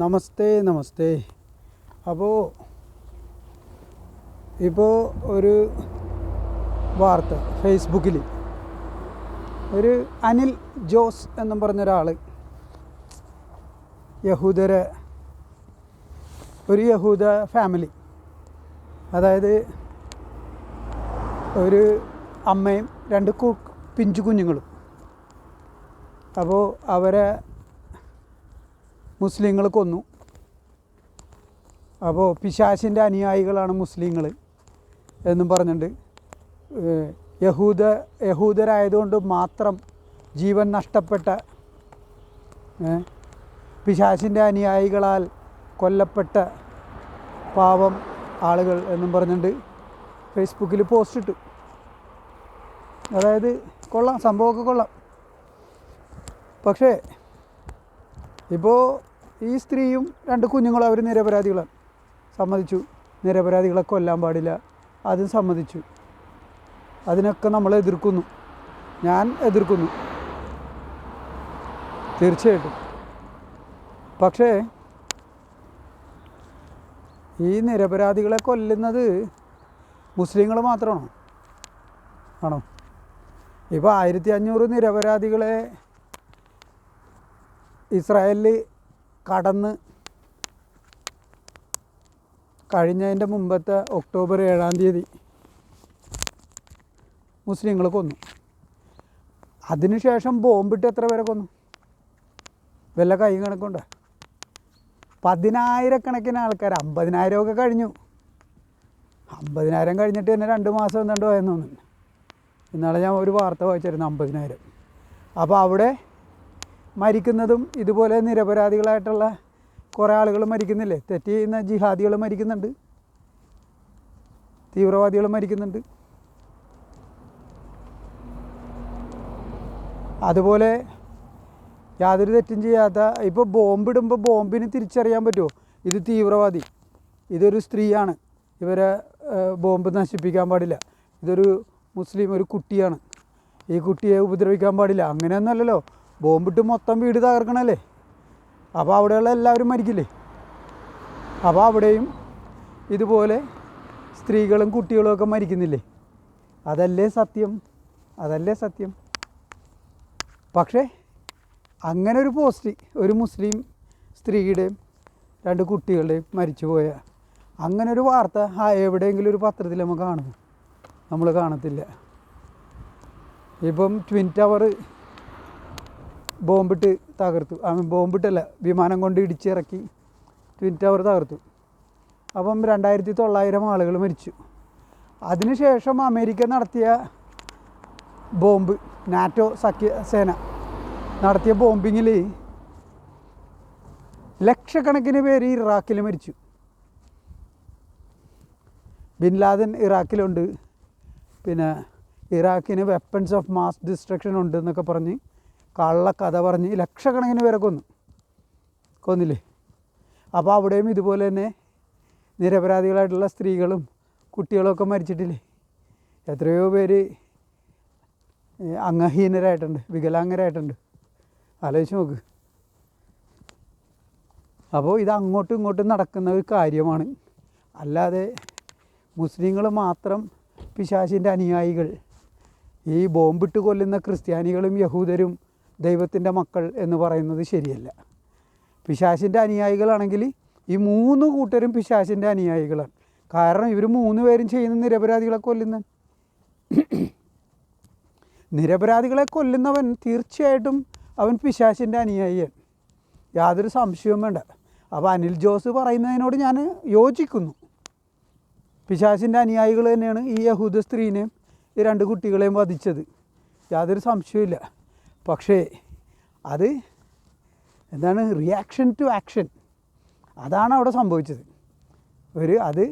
നമസ്തേ നമസ്തേ. അപ്പോൾ ഇപ്പോൾ ഒരു വാർത്ത ഫേസ്ബുക്കിൽ ഒരു അനിൽ ജോസ് എന്നും പറഞ്ഞൊരാൾ യഹൂദരെ ഒരു യഹൂദ ഫാമിലി. അതായത് ഒരു അമ്മയും രണ്ട് കു പിഞ്ചു കുഞ്ഞുങ്ങളും. അപ്പോൾ അവരെ മുസ്ലിങ്ങൾ കൊന്നു. അപ്പോൾ പിശാശിന്റെ അനുയായികളാണ് മുസ്ലിങ്ങൾ എന്നും പറഞ്ഞിട്ട് യഹൂദ യഹൂദരായതുകൊണ്ട് മാത്രം ജീവൻ നഷ്ടപ്പെട്ട പിശാശിന്റെ അനുയായികളാൽ കൊല്ലപ്പെട്ട പാവം ആളുകൾ എന്നും പറഞ്ഞിട്ട് ഫേസ്ബുക്കിൽ പോസ്റ്റ് ഇട്ടു. അതായത് കൊള്ളാം സംഭവമൊക്കെ കൊള്ളാം. പക്ഷേ ഇപ്പോൾ ഈ സ്ത്രീയും രണ്ട് കുഞ്ഞുങ്ങളും അവർ നിരപരാധികളാണ്. സമ്മതിച്ചു. നിരപരാധികളെ കൊല്ലാൻ പാടില്ല. അതും സമ്മതിച്ചു. അതിനൊക്കെ നമ്മൾ എതിർക്കുന്നു. ഞാൻ എതിർക്കുന്നു. തീർച്ചയായിട്ടും. പക്ഷേ ഈ നിരപരാധികളെ കൊല്ലുന്നത് മുസ്ലിങ്ങൾ മാത്രമാണോ? ആണോ? ഇപ്പോൾ ആയിരത്തി അഞ്ഞൂറ് നിരപരാധികളെ ഇസ്രായേലിൽ കടന്ന് കഴിഞ്ഞതിന്റെ മുമ്പത്തെ ഒക്ടോബർ ഏഴാം തീയതി മുസ്ലിങ്ങൾ കൊന്നു. അതിനുശേഷം ബോംബിട്ട് എത്ര പേരെ കൊന്നു? വല്ല കൈ കണക്കുണ്ട് പതിനായിരക്കണക്കിന് ആൾക്കാർ അമ്പതിനായിരമൊക്കെ കഴിഞ്ഞു. അമ്പതിനായിരം കഴിഞ്ഞിട്ട് തന്നെ രണ്ട് മാസം എന്താണ്ട് എന്നൊന്നും തോന്നുന്നു. ഇന്നാളെ ഞാൻ ഒരു വാർത്ത വായിച്ചായിരുന്നു അമ്പതിനായിരം. അപ്പോൾ അവിടെ മരിക്കുന്നതും ഇതുപോലെ നിരപരാധികളായിട്ടുള്ള കുറേ ആളുകൾ മരിക്കുന്നില്ലേ? തെറ്റ് ചെയ്യുന്ന ജിഹാദികൾ മരിക്കുന്നുണ്ട്. തീവ്രവാദികൾ മരിക്കുന്നുണ്ട്. അതുപോലെ യാതൊരു തെറ്റും ചെയ്യാത്ത ഇപ്പോൾ ബോംബിടുമ്പോൾ ബോംബിന് തിരിച്ചറിയാൻ പറ്റുമോ ഇത് തീവ്രവാദി. ഇതൊരു സ്ത്രീയാണ്. ഇവരെ ബോംബ് നശിപ്പിക്കാൻ പാടില്ല. ഇതൊരു മുസ്ലിം ഒരു കുട്ടിയാണ്. ഈ കുട്ടിയെ ഉപദ്രവിക്കാൻ പാടില്ല. അങ്ങനെയൊന്നുമല്ലല്ലോ. ബോംബിട്ട് മൊത്തം വീട് തകർക്കണല്ലേ? അപ്പോൾ അവിടെയുള്ള എല്ലാവരും മരിക്കില്ലേ? അപ്പോൾ അവിടെയും ഇതുപോലെ സ്ത്രീകളും കുട്ടികളും ഒക്കെ മരിക്കുന്നില്ലേ? അതല്ലേ സത്യം? അതല്ലേ സത്യം? പക്ഷേ അങ്ങനെ ഒരു പോസ്റ്റ് ഒരു മുസ്ലിം സ്ത്രീയുടെയും രണ്ട് കുട്ടികളുടെയും മരിച്ചുപോയ അങ്ങനെ ഒരു വാർത്ത ആ എവിടെയെങ്കിലും ഒരു പത്രത്തിൽ നമ്മൾ കാണുന്നു നമ്മൾ കാണത്തില്ല. ഇപ്പം ട്വിൻ ടവർ ബോംബിട്ട് തകർത്തു. ആ ബോംബിട്ടല്ല വിമാനം കൊണ്ട് ഇടിച്ചിറക്കി ട്വിൻ ടവർ തകർത്തു. അപ്പം രണ്ടായിരത്തി തൊള്ളായിരം ആളുകൾ മരിച്ചു. അതിനുശേഷം അമേരിക്ക നടത്തിയ ബോംബ് നാറ്റോ സഖ്യ സേന നടത്തിയ ബോംബിങ്ങിൽ ലക്ഷക്കണക്കിന് പേര് ഇറാഖിൽ മരിച്ചു. ബിൻ ലാദൻ ഇറാഖിലുണ്ട്. പിന്നെ ഇറാഖിന് വെപ്പൺസ് ഓഫ് മാസ് ഡിസ്ട്രക്ഷൻ ഉണ്ട് എന്നൊക്കെ പറഞ്ഞ് കള്ള കഥ പറഞ്ഞ് ലക്ഷക്കണക്കിന് പേരെ കൊന്നു. കൊന്നില്ലേ? അപ്പോൾ അവിടെയും ഇതുപോലെ തന്നെ നിരപരാധികളായിട്ടുള്ള സ്ത്രീകളും കുട്ടികളൊക്കെ മരിച്ചിട്ടില്ലേ? എത്രയോ പേര് അംഗഹീനരായിട്ടുണ്ട് വികലാംഗരായിട്ടുണ്ട്. ആലോചിച്ച് നോക്ക്. അപ്പോൾ ഇത് അങ്ങോട്ടും ഇങ്ങോട്ടും നടക്കുന്ന ഒരു കാര്യമാണ്. അല്ലാതെ മുസ്ലിങ്ങൾ മാത്രം പിശാചിന്റെ അനുയായികൾ ഈ ബോംബിട്ട് കൊല്ലുന്ന ക്രിസ്ത്യാനികളും യഹൂദരും ദൈവത്തിന്റെ മക്കൾ എന്ന് പറയുന്നത് ശരിയല്ല. പിശാശിന്റെ അനുയായികളാണെങ്കിൽ ഈ മൂന്ന് കൂട്ടരും പിശാശിന്റെ അനുയായികളാണ്. കാരണം ഇവർ മൂന്ന് പേരും ചെയ്യുന്ന നിരപരാധികളെ കൊല്ലുന്ന. നിരപരാധികളെ കൊല്ലുന്നവൻ തീർച്ചയായിട്ടും അവൻ പിശാശിന്റെ അനുയായിയാണ്. യാതൊരു സംശയവും വേണ്ട. അപ്പോൾ അനിൽ ജോസ് പറയുന്നതിനോട് ഞാൻ യോജിക്കുന്നു. പിശാശിന്റെ അനുയായികൾ തന്നെയാണ് ഈ യഹൂദ സ്ത്രീനെയും ഈ രണ്ട് കുട്ടികളെയും വധിച്ചത്. യാതൊരു സംശയമില്ല പക്ഷേ അത് എന്താണ് റിയാക്ഷൻ ടു ആക്ഷൻ അതാണ് അവിടെ സംഭവിച്ചത്. ഒരു അത്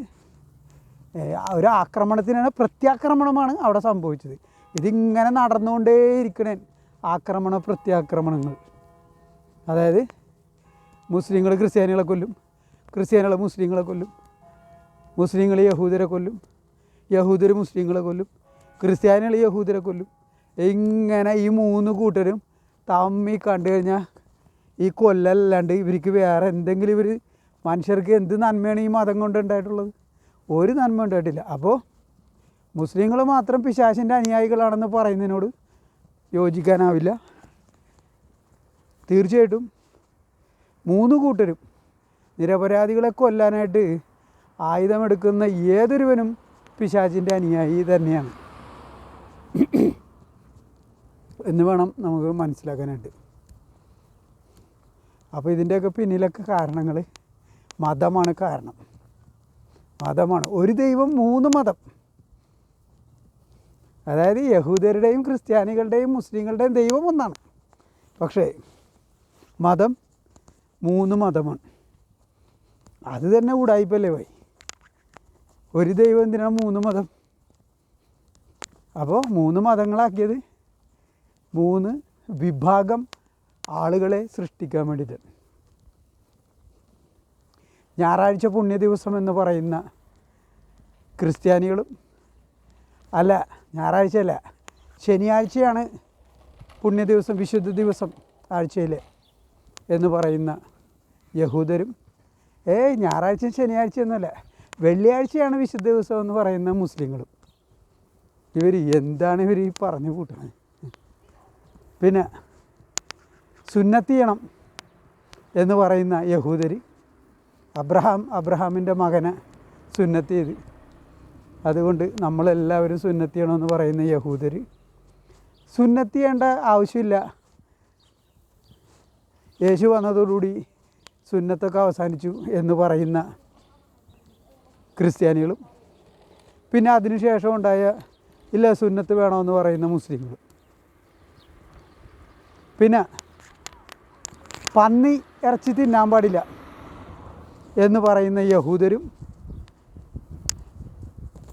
ഒരു ആക്രമണത്തിനാണ് പ്രത്യാക്രമണമാണ് അവിടെ സംഭവിച്ചത്. ഇതിങ്ങനെ നടന്നുകൊണ്ടേയിരിക്കണേ ആക്രമണ പ്രത്യാക്രമണങ്ങൾ. അതായത് മുസ്ലിങ്ങൾ ക്രിസ്ത്യാനികളെ കൊല്ലും ക്രിസ്ത്യാനികൾ മുസ്ലിങ്ങളെ കൊല്ലും മുസ്ലിങ്ങൾ യഹൂദരെ കൊല്ലും യഹൂദർ മുസ്ലിങ്ങളെ കൊല്ലും ക്രിസ്ത്യാനികൾ യഹൂദരെ കൊല്ലും. ഇങ്ങനെ ഈ മൂന്ന് കൂട്ടരും തമ്മി കണ്ടു കഴിഞ്ഞാൽ ഈ കൊല്ലല്ലാണ്ട് ഇവർക്ക് വേറെ എന്തെങ്കിലും ഇവർ മനുഷ്യർക്ക് എന്ത് നന്മയാണ് ഈ മതം കൊണ്ട് ഉണ്ടായിട്ടുള്ളത്? ഒരു നന്മ ഉണ്ടായിട്ടില്ല. അപ്പോൾ മുസ്ലിങ്ങൾ മാത്രം പിശാശിന്റെ അനുയായികളാണെന്ന് പറയുന്നതിനോട് യോജിക്കാനാവില്ല. തീർച്ചയായിട്ടും മൂന്ന് കൂട്ടരും നിരപരാധികളെ കൊല്ലാനായിട്ട് ആയുധമെടുക്കുന്ന ഏതൊരുവനും പിശാചിന്റെ അനുയായി തന്നെയാണ്. എന്ന് വേണം നമുക്ക് മനസ്സിലാക്കാനായിട്ട്. അപ്പോൾ ഇതിന്റെയൊക്കെ പിന്നിലൊക്കെ കാരണങ്ങൾ മതമാണ് കാരണം. മതമാണ്. ഒരു ദൈവം മൂന്ന് മതം. അതായത് യഹൂദരുടെയും ക്രിസ്ത്യാനികളുടെയും മുസ്ലിങ്ങളുടെയും ദൈവം ഒന്നാണ്. പക്ഷേ മതം മൂന്ന് മതമാണ്. അത് തന്നെ ഉടായ്പല്ലേ പോയി ഒരു ദൈവം എന്തിനാണ് മൂന്ന് മതം? അപ്പോൾ മൂന്ന് മതങ്ങളാക്കിയത് മൂന്ന് വിഭാഗം ആളുകളെ സൃഷ്ടിക്കാൻ വേണ്ടിയിട്ട്. ഞായറാഴ്ച പുണ്യ ദിവസം എന്ന് പറയുന്ന ക്രിസ്ത്യാനികളും അല്ല ഞായറാഴ്ച അല്ല ശനിയാഴ്ചയാണ് പുണ്യ ദിവസം വിശുദ്ധ ദിവസം ആഴ്ചയിലെ എന്ന് പറയുന്ന യഹൂദരും. ഏയ് ഞായറാഴ്ച ശനിയാഴ്ച ഒന്നുമല്ല വെള്ളിയാഴ്ചയാണ് വിശുദ്ധ ദിവസം എന്ന് പറയുന്ന മുസ്ലിങ്ങളും. ഇവർ എന്താണ് ഇവർ ഈ പറഞ്ഞു കൂട്ടുന്നത്? പിന്നെ സുന്നത്തിയണം എന്ന് പറയുന്ന യഹൂദരി. അബ്രഹാം അബ്രഹാമിന്റെ മകനെ സുന്നത്തി അതുകൊണ്ട് നമ്മളെല്ലാവരും സുന്നത്ത് പറയുന്ന യഹൂദർ സുന്നത്തി ആവശ്യമില്ല. യേശു വന്നതോടുകൂടി സുന്നത്തൊക്കെ അവസാനിച്ചു എന്ന് പറയുന്ന ക്രിസ്ത്യാനികളും. പിന്നെ അതിനുശേഷം ഉണ്ടായ ഇല്ല സുന്നത്ത് വേണമെന്ന് പറയുന്ന മുസ്ലിങ്ങളും. പിന്നെ പന്നി ഇറച്ചി തിന്നാൻ പാടില്ല എന്ന് പറയുന്ന യഹൂദരും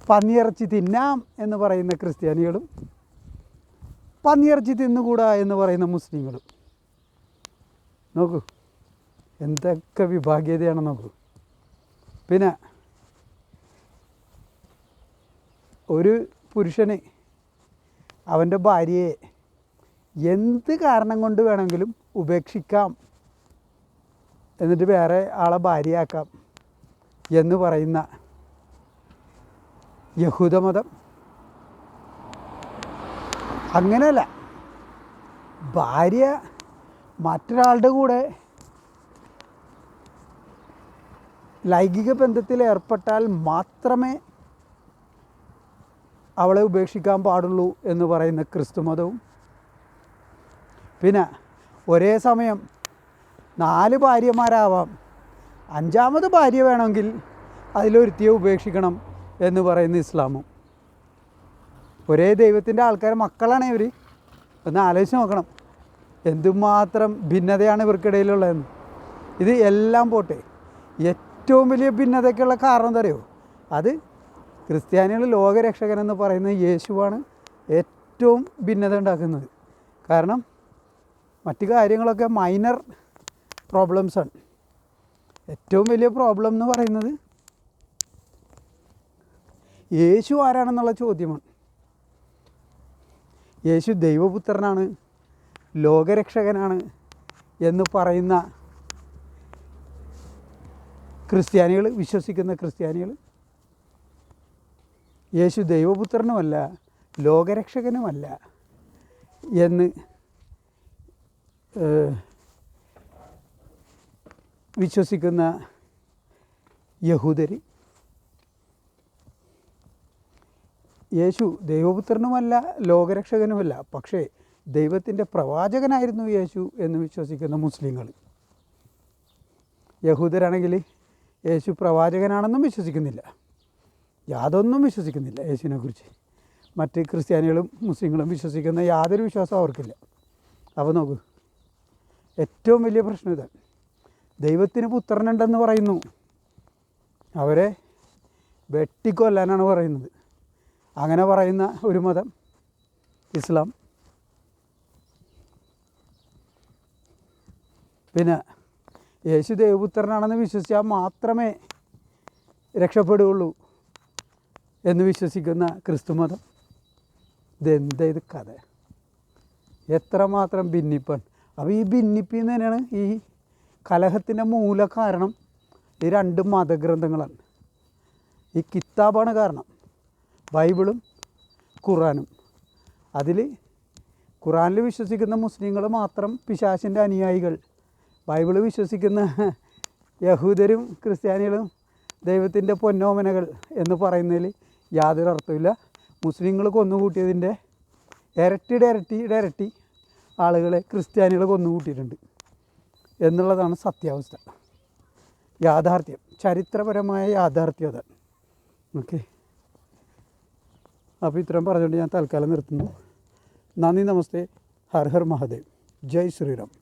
പന്നി ഇറച്ചി തിന്നാം എന്ന് പറയുന്ന ക്രിസ്ത്യാനികളും പന്നി ഇറച്ചി തിന്നുകൂടാ എന്ന് പറയുന്ന മുസ്ലിങ്ങളും. നോക്കൂ എന്തൊക്കെ വിഭാഗീയതയാണ് നോക്കൂ. പിന്നെ ഒരു പുരുഷന് അവന്റെ ഭാര്യയെ എന്ത് കാരണം കൊണ്ട് വേണമെങ്കിലും ഉപേക്ഷിക്കാം എന്നിട്ട് വേറെ ആളെ ഭാര്യയാക്കാം എന്ന് പറയുന്ന യഹൂദമതം അങ്ങനെയല്ല. ഭാര്യ മറ്റൊരാളുടെ കൂടെ ലൈംഗിക ബന്ധത്തിൽ ഏർപ്പെട്ടാൽ മാത്രമേ അവളെ ഉപേക്ഷിക്കാൻ പാടുള്ളൂ എന്ന് പറയുന്ന ക്രിസ്തുമതവും പിന്നെ ഒരേ സമയം നാല് ഭാര്യമാരാവാം. അഞ്ചാമത് ഭാര്യ വേണമെങ്കിൽ അതിലൊരുത്തിയെ ഉപേക്ഷിക്കണം എന്ന് പറയുന്ന ഇസ്ലാമും. ഒരേ ദൈവത്തിന്റെ ആൾക്കാർ മക്കളാണ് ഇവർ ഒന്ന് ആലോചിച്ച് നോക്കണം. എന്തുമാത്രം ഭിന്നതയാണ് ഇവർക്കിടയിലുള്ളതെന്ന്. ഇത് എല്ലാം പോട്ടെ. ഏറ്റവും വലിയ ഭിന്നതയ്ക്കുള്ള കാരണം എന്താ അറിയോ? അത് ക്രിസ്ത്യാനികൾ ലോകരക്ഷകനെന്ന് പറയുന്ന യേശുവാണ് ഏറ്റവും ഭിന്നത ഉണ്ടാക്കുന്നത്. കാരണം മറ്റു കാര്യങ്ങളൊക്കെ മൈനർ പ്രോബ്ലംസാണ് ഏറ്റവും വലിയ പ്രോബ്ലം എന്ന് പറയുന്നത് യേശു ആരാണെന്നുള്ള ചോദ്യമാണ്. യേശു ദൈവപുത്രനാണ് ലോകരക്ഷകനാണ് എന്ന് പറയുന്ന ക്രിസ്ത്യാനികൾ വിശ്വസിക്കുന്ന ക്രിസ്ത്യാനികൾ യേശു ദൈവപുത്രനുമല്ല ലോകരക്ഷകനുമല്ല എന്ന് വിശ്വസിക്കുന്ന യഹൂദരി യേശു ദൈവപുത്രനുമല്ല ലോകരക്ഷകനുമല്ല പക്ഷേ ദൈവത്തിന്റെ പ്രവാചകനായിരുന്നു യേശു എന്ന് വിശ്വസിക്കുന്ന മുസ്ലിങ്ങൾ യഹൂദരാണെങ്കിൽ യേശു പ്രവാചകനാണെന്നും വിശ്വസിക്കുന്നില്ല. യാതൊന്നും വിശ്വസിക്കുന്നില്ല യേശുവിനെക്കുറിച്ച്. മറ്റ് ക്രിസ്ത്യാനികളും മുസ്ലിങ്ങളും വിശ്വസിക്കുന്ന യാതൊരു വിശ്വാസവും അവർക്കില്ല. അപ്പോൾ നോക്കൂ ഏറ്റവും വലിയ പ്രശ്നം ഇത്. ദൈവത്തിന് പുത്രനുണ്ടെന്ന് പറയുന്നു. അവരെ വെട്ടിക്കൊല്ലാനാണ് പറയുന്നത്. അങ്ങനെ പറയുന്ന ഒരു മതം ഇസ്ലാം. പിന്നെ യേശു ദേവപുത്രനാണെന്ന് വിശ്വസിച്ചാൽ മാത്രമേ രക്ഷപ്പെടുകയുള്ളൂ എന്ന് വിശ്വസിക്കുന്ന ക്രിസ്തുമതം ഇതെന്താ ഇത് കഥ. എത്രമാത്രം ഭിന്നിപ്പാണ് അപ്പോൾ ഈ ഭിന്നിപ്പിന്ന് തന്നെയാണ് ഈ കലഹത്തിന്റെ മൂല കാരണം ഈ രണ്ട് മതഗ്രന്ഥങ്ങളാണ്. ഈ കിതാബാണ് കാരണം. ബൈബിളും ഖുറാനും അതിൽ ഖുറാനിൽ വിശ്വസിക്കുന്ന മുസ്ലിങ്ങൾ മാത്രം പിശാശിന്റെ അനുയായികൾ. ബൈബിൾ വിശ്വസിക്കുന്ന യഹൂദരും ക്രിസ്ത്യാനികളും ദൈവത്തിന്റെ പൊന്നോമനകൾ എന്ന് പറയുന്നതിൽ യാതൊരു അർത്ഥമില്ല മുസ്ലിങ്ങൾ കൊന്നുകൂട്ടിയതിന്റെ ഇരട്ടി ഇരട്ടിയുടെ ഇരട്ടി ആളുകളെ ക്രിസ്ത്യാനികൾ കൊന്നുകൂട്ടിയിട്ടുണ്ട് എന്നുള്ളതാണ് സത്യാവസ്ഥ. യാഥാർത്ഥ്യം. ചരിത്രപരമായ യാഥാർത്ഥ്യം അതാണ് ഓക്കെ. അപ്പോൾ ഇത്രയും പറഞ്ഞുകൊണ്ട് ഞാൻ തൽക്കാലം നിർത്തുന്നു. നന്ദി നമസ്തേ. ഹർ ഹർ മഹാദേവ്. ജയ് ശ്രീറാം.